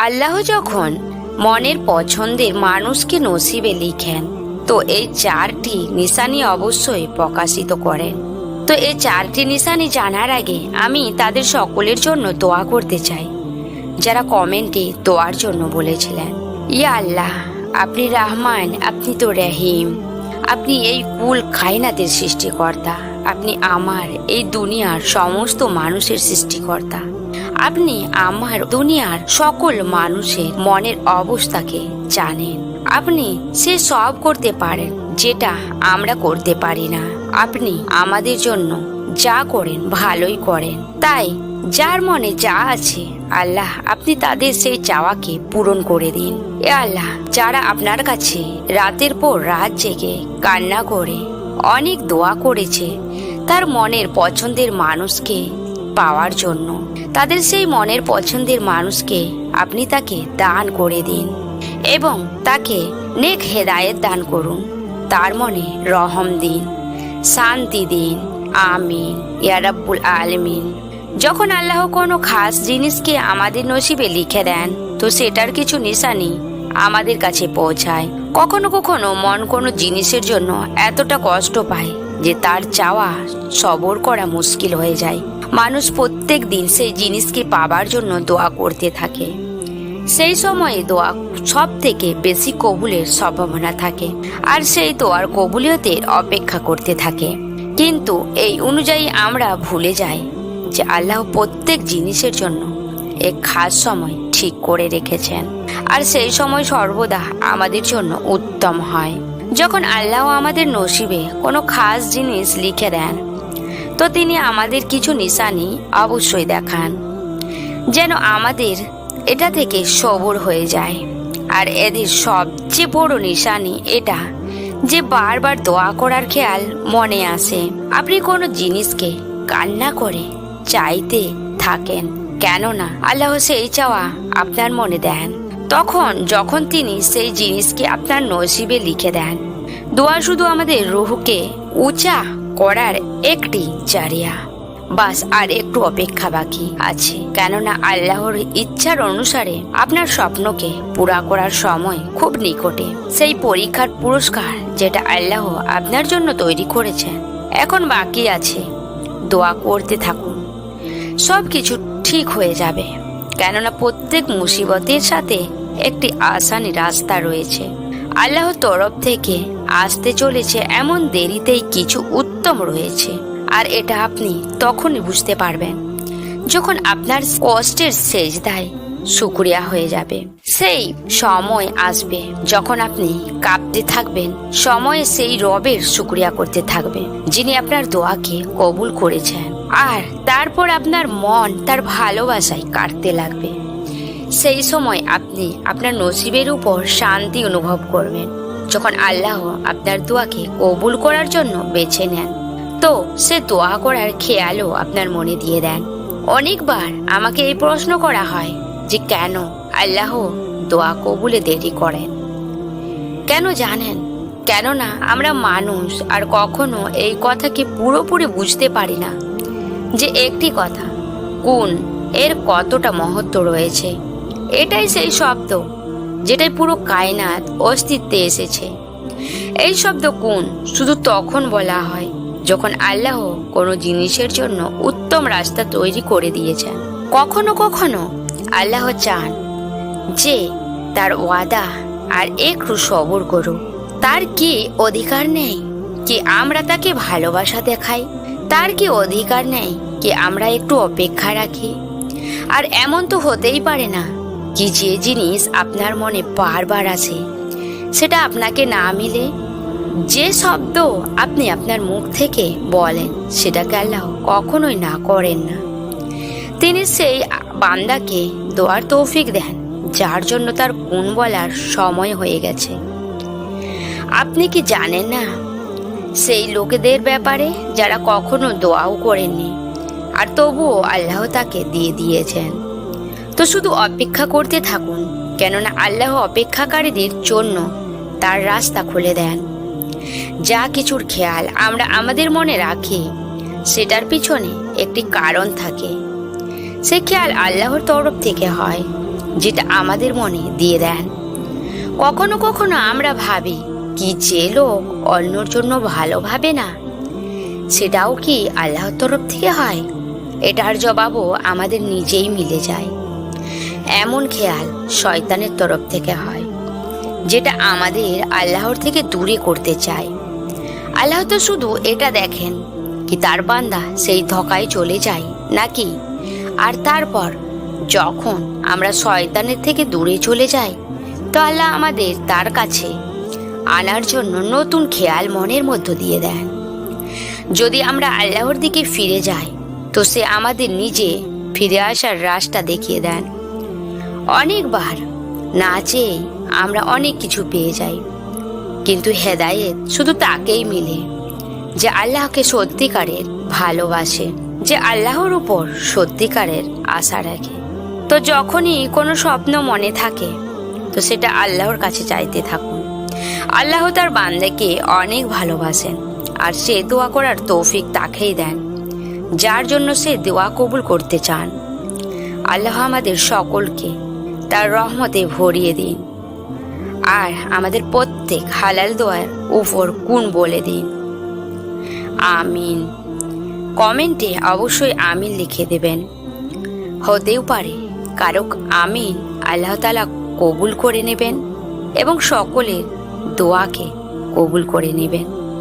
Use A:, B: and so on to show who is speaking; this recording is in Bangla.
A: আল্লাহ যখন মনের পছন্দের মানুষকে নসিবে লিখেন, তো এই চারটি নিশানি অবশ্যই প্রকাশিত করেন। তো এই চারটি নিশানি জানার আগে আমি তাদের সকলের জন্য দোয়া করতে চাই। যারা কমেন্টে দোয়ার জন্য বলেছিলেন, ইয়া আল্লাহ, আপনি রহমান, আপনি তো রহিম। আপনি এই কুল খাইনাতের সৃষ্টিকর্তা। আপনি আমার এই দুনিয়ার সমস্ত মানুষের সৃষ্টিকর্তা। আপনি আমার দুনিয়ার সকল মানুষের মনের অবস্থাকে জানেন। আপনি সে সব করতে পারেন যেটা আমরা করতে পারি না। আপনি আমাদের জন্য যা করেন ভালোই করেন। তাই যার মনে যা আছে, আল্লাহ আপনি তাদের সেই চাওয়াকে পূরণ করে দিন। এ আল্লাহ, যারা আপনার কাছে রাতের পর রাত জেগে কান্না করে, অনেক দোয়া করেছে তার মনের পছন্দের মানুষকে পাওয়ার জন্য। তাদের সেই মনের পছন্দের মানুষকে আপনি তাকে দান করে দিন এবং তাকে নেক হেদায়েত দান করুন। তার মনে রহম দিন, শান্তি দিন। আমিন। ইয়ারাব্বুল আলমিন। যখন আল্লাহ কোনো খাস জিনিসকে আমাদের নসিবে লিখে দেন, তো সেটার কিছু নিশানি আমাদের কাছে পৌঁছায়। কখনো কখনো মন কোনো জিনিসের জন্য এতটা কষ্ট পায় যে তার চাওয়া সবর করা মুশকিল হয়ে যায়। মানুষ প্রত্যেক দিন সেই জিনিসকে পাবার জন্য দোয়া করতে থাকে। সেই সময়ে দোয়া সব থেকে বেশি কবুলের সম্ভাবনা থাকে আর সেই দোয়ার কবুলিয়তের অপেক্ষা করতে থাকে। কিন্তু এই অনুযায়ী আমরা ভুলে যাই যে আল্লাহ প্রত্যেক জিনিসের জন্য এক খাস সময় ঠিক করে রেখেছেন। আর সেই সময় সর্বদা আমাদের জন্য উত্তম হয়। যখন আল্লাহ আমাদের নসিবে কোনো খাস জিনিস লিখে দেন, তো তিনি আমাদের কিছু নিশানি অবশ্যই দেখান, যেন আমাদের এটা থেকে সবর হয়ে যায়। আর এদের সবচেয়ে বড় নিশানি এটা যে বারবার দোয়া করার খেয়াল মনে আসে। আপনি কোনো জিনিসকে কান্না করে চাইতে থাকেন, কেননা আল্লাহ সেই চাওয়া আপনার মনে দেন। তখন, যখন তিনি সেই জিনিসকে আপনার নসিবে লিখে দেন, দোয়া শুধু আমাদের রুহকে উঁচা করার একটি জারিয়া। বাস, আর একটু অপেক্ষা বাকি আছে। কেননা আল্লাহর ইচ্ছার অনুসারে আপনার স্বপ্নকে পুরা করার সময় খুব নিকটে। সেই পরীক্ষার পুরস্কার যেটা আল্লাহ আপনার জন্য তৈরি করেছেন, এখন বাকি আছে। দোয়া করতে থাকুন। সব কিছু ঠিক হয়ে যাবে। কেননা প্রত্যেক মুসিবতের সাথে একটি আসানি রাস্তা রয়েছে। আল্লাহর তরফ থেকে আসতে চলেছে এমন দেরিতেই কিছু উত্তম রয়েছে। আর এটা আপনি তখনই বুঝতে পারবেন, যখন আপনার কষ্টের শেষ দায় শুক্রিয়া হয়ে যাবে। সেই সময় আসবে যখন আপনি কাঁপতে থাকবেন, সময়ে সেই রবের শুক্রিয়া করতে থাকবে যিনি আপনার দোয়াকে কবুল করেছেন। আর তারপর আপনার মন তার ভালোবাসায় কাটতে লাগবে। সেই সময় আপনি আপনার নসিবের উপর শান্তি অনুভব করবেন। যখন আল্লাহ আপনার দোয়াকে কবুল করার জন্য বেছে নেন, তো সে দোয়া করার খেয়ালও আপনার মনে দিয়ে দেন। অনেকবার আমাকে এই প্রশ্ন করা হয় যে কেন আল্লাহ দোয়া কবুলে দেরি করেন? কেন জানেন? কেননা আমরা মানুষ আর কখনো এই কথাকে পুরোপুরি বুঝতে পারি না যে একটি কথা কোন এর কতটা মহত্ব রয়েছে। এটাই সেই শব্দ, যেটাই পুরো কায়নাত অস্তিত্বে এসেছে। এই শব্দ কোন? শুধু তখন বলা হয়, যখন আল্লাহ কোনো জিনিসের জন্য উত্তম রাস্তা তৈরি করে দিয়েছেন। কখনো কখনো আল্লাহ চান যে তার ওয়াদা আর একটু সবর করুক। তার কি অধিকার নেই কি আমরা তাকে ভালোবাসা দেখাই? তার কি অধিকার নেই কি আমরা একটু অপেক্ষা রাখি? আর এমন তো হতেই পারে না কি যে জিনিস আপনার মনে বারবার আছে, সেটা আপনাকে না মিলে যে শব্দ আপনি আপনার মুখ থেকে বলেন, সেটাকে আল্লাহ কখনোই না করেন না। তিনি সেই বান্দাকে দোয়ার তৌফিক দেন, যার জন্য তার গুণ বলার সময় হয়ে গেছে। আপনি কি জানেন না, সেই লোকেদের ব্যাপারে যারা কখনো দোয়াও করেননি, আর তবুও আল্লাহ তাকে দিয়ে দিয়েছেন। তো শুধু অপেক্ষা করতে থাকুন, কেননা আল্লাহ অপেক্ষাকারীদের জন্য তার রাস্তা খুলে দেন। যা কিছুর খেয়াল আমরা আমাদের মনে রাখি, সেটার পিছনে একটি কারণ থাকে। সে খেয়াল আল্লাহর তরফ থেকে হয়, যেটা আমাদের মনে দিয়ে দেন। কখনো কখনো আমরা ভাবি, কি যে লোক অন্যর জন্য ভালো ভাবে না? সেটাও কি আল্লাহর তরফ থেকে হয়? এটার জবাবও আমাদের নিজেই মিলে যায়। এমন খেয়াল শয়তানের তরফ থেকে হয়, যেটা আমাদের আল্লাহর থেকে দূরে করতে চায়। আল্লাহ তো শুধু এটা দেখেন কি তার বান্দা সেই ধকায় চলে যায় নাকি? আর তারপর যখন আমরা শয়তানের থেকে দূরে চলে যাই, তো আল্লাহ আমাদের তার কাছে আনার জন্য নতুন খেয়াল মনের মধ্য দিয়ে দেন। যদি আমরা আল্লাহর দিকে ফিরে যাই, তো সে আমাদের নিজে ফিরে আসার রাস্তা দেখিয়ে দেন। অনেকবার। না চেয়ে আমরা অনেক কিছু পেয়ে যাই। কিন্তু হেদায়েত শুধু তাকেই মিলে, যে আল্লাহকে সত্যিকারের ভালোবাসে, যে আল্লাহর উপর সত্যিকারের আশা রাখে। তো যখনই কোনো স্বপ্ন মনে থাকে, তো সেটা আল্লাহর কাছে চাইতে থাকুন। আল্লাহ তার বান্দাকে অনেক ভালোবাসেন, আর সে দোয়া করার তৌফিক তাকেই দেন, যার জন্য সে দোয়া কবুল করতে চান। আল্লাহ আমাদের সকলকে তার রহমতে ভরিয়ে দিন। আর আমাদের প্রত্যেক হালাল দোয়ার উপর গুণ বলে দিন। আমিন। কমেন্টে অবশ্যই আমিন লিখে দেবেন। হতেও পারে কারক আমিন আল্লাহ তালা কবুল করে নেবেন এবং সকলের দোয়াকে কবুল করে নেবেন।